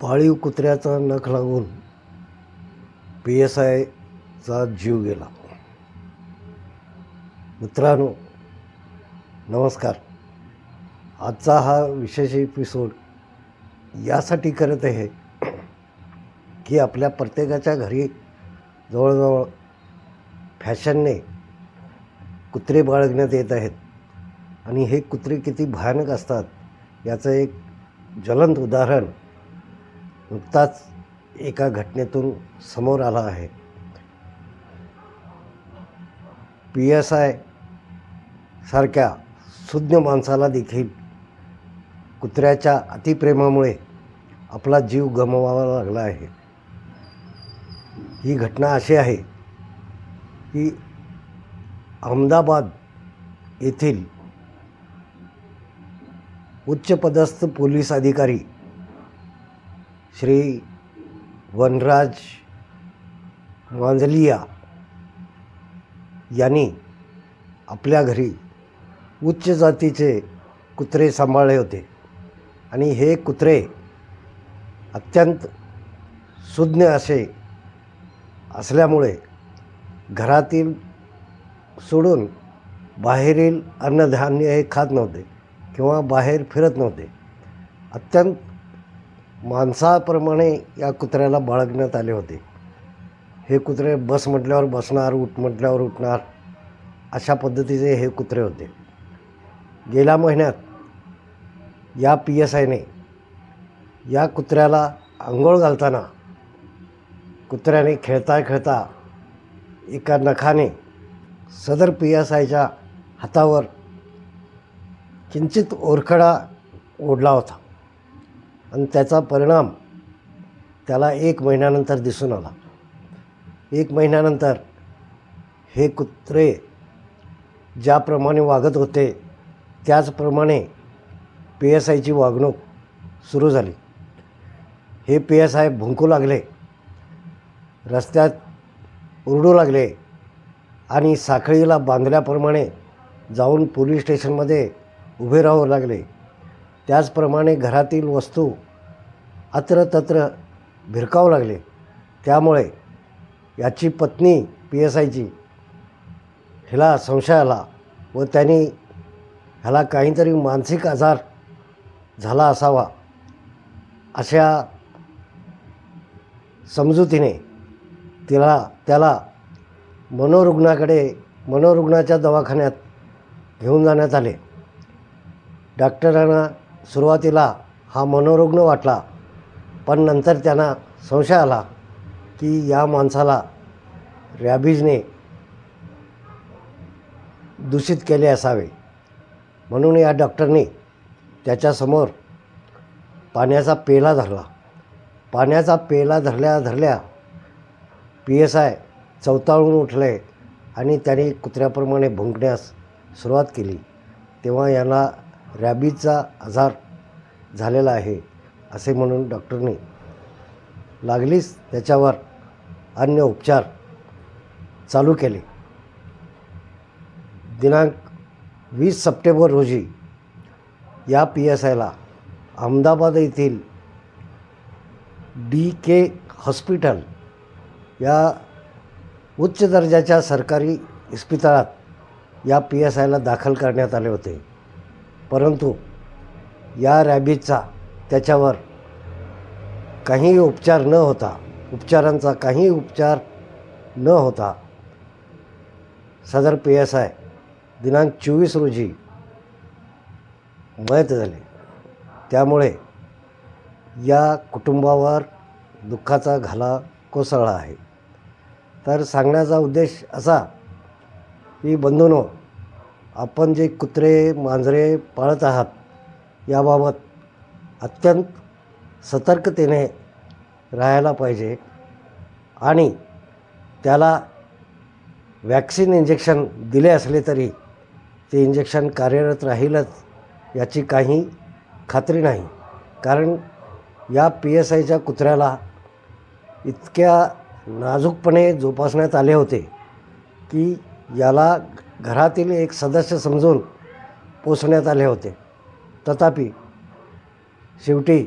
पाळीव कुत्र्याचा नख लागून पी एस आयचा जीव गेला. मित्रांनो नमस्कार. आजचा हा विशेष एपिसोड यासाठी करत आहे की आपल्या प्रत्येकाच्या घरी जवळजवळ फॅशनने कुत्रे बाळगण्यात येत आहेत. आणि हे कुत्रे किती भयानक असतात याचं एक ज्वलंत उदाहरण नुकताच एका घटनेतून समोर आला आहे. पी एस आय सारख्या सुज्ञ माणसाला देखील कुत्र्याच्या अतिप्रेमामुळे आपला जीव गमवावा लागला आहे. ही घटना अशी आहे की अहमदाबाद येथील उच्चपदस्थ पोलीस अधिकारी श्री वनराज मांजलिया यांनी आपल्या घरी उच्च जातीचे कुत्रे सांभाळले होते. आणि हे कुत्रे अत्यंत सुज्ञ असे असल्यामुळे घरातील सोडून बाहेरील अन्नधान्य हे खात नव्हते किंवा बाहेर फिरत नव्हते. अत्यंत माणसाप्रमाणे या कुत्र्याला बाळगण्यात आले होते. हे कुत्रे बस म्हटल्यावर बसणार उठ म्हटल्यावर उठणार अशा पद्धतीचे हे कुत्रे होते. गेल्या महिन्यात या पी एस आयने या कुत्र्याला आंघोळ घालताना कुत्र्याने खेळता खेळता एका नखाने सदर पी एस आयच्या हातावर किंचित ओरखडा ओढला होता. आणि त्याचा परिणाम त्याला एक महिन्यानंतर दिसून आला. एक महिन्यानंतर हे कुत्रे ज्याप्रमाणे वागत होते त्याचप्रमाणे पी एस आयची वागणूक सुरू झाली. हे पी एस आय भुंकू लागले रस्त्यात उरडू लागले आणि साखळीला बांधल्याप्रमाणे जाऊन पोलीस स्टेशनमध्ये उभे राहावं लागले. त्याचप्रमाणे घरातील वस्तू अत्रतत्र भिरकावू लागले. त्यामुळे याची पत्नी पी एस आयची हिला संशय आला व त्यांनी ह्याला काहीतरी मानसिक आजार झाला असावा अशा समजुतीने तिला त्याला मनोरुग्णाकडे मनोरुग्णाच्या दवाखान्यात घेऊन जाण्यात आले. डॉक्टरांना सुरुवातीला हा मनोरुग्ण वाटला पण नंतर त्यांना संशय आला की या माणसाला रॅबीजने दूषित केले असावे. म्हणून या डॉक्टरने त्याच्यासमोर पाण्याचा पेला धरला. पाण्याचा पेला धरल्या धरल्या पी एस आय चवताळून उठले आणि त्याने कुत्र्याप्रमाणे भुंकण्यास सुरुवात केली. तेव्हा याला रॅबीजचा आजार झालेला आहे असे म्हणून डॉक्टरने लागलीच त्याच्यावर अन्य उपचार चालू केले. दिनांक वीस सप्टेंबर रोजी या पी एस आयला अहमदाबाद येथील डी के हॉस्पिटल या उच्च दर्जाच्या सरकारी इस्पितळात या पी एस आयला दाखल करण्यात आले होते. परंतु या रॅबीजचा त्याच्यावर काही उपचार न होता उपचारांचा काही उपचार न होता सदर पी एस आय दिनांक चोवीस रोजी मयत झाले. त्यामुळे या कुटुंबावर दुःखाचा घाला कोसळला आहे. तर सांगण्याचा उद्देश असा की बंधूनो आपण जे कुत्रे मांजरे पाळत आहात याबाबत अत्यंत सतर्कतेने राहायला पाहिजे आणि त्याला वॅक्सिन इंजेक्शन दिले असले तरी ते इंजेक्शन कार्यरत राहीलच याची काही खात्री नाही. कारण या पी एस आयच्या कुत्र्याला इतक्या नाजूकपणे जोपासण्यात आले होते की याला घरातील एक सदस्य समजून पोसण्यात आले होते. तथापि शेवटी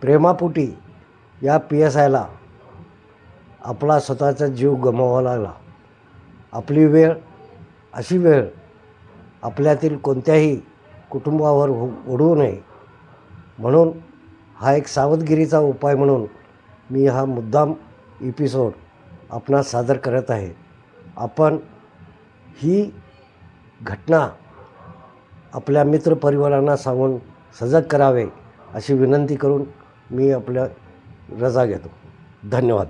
प्रेमापुटी या पी एस आयला आपला स्वतःचा जीव गमवावा लागला. आपली वेळ अशी वेळ आपल्यातील कोणत्याही कुटुंबावर हो ओढवू नये. म्हणून हा एक सावधगिरीचा उपाय म्हणून मी हा मुद्दाम एपिसोड आपणास सादर करत आहे. आपण ही घटना आपल्या मित्रपरिवारांना सांगून सजग करावे अशी विनंती करून मी आपल्या रजा घेतो. धन्यवाद.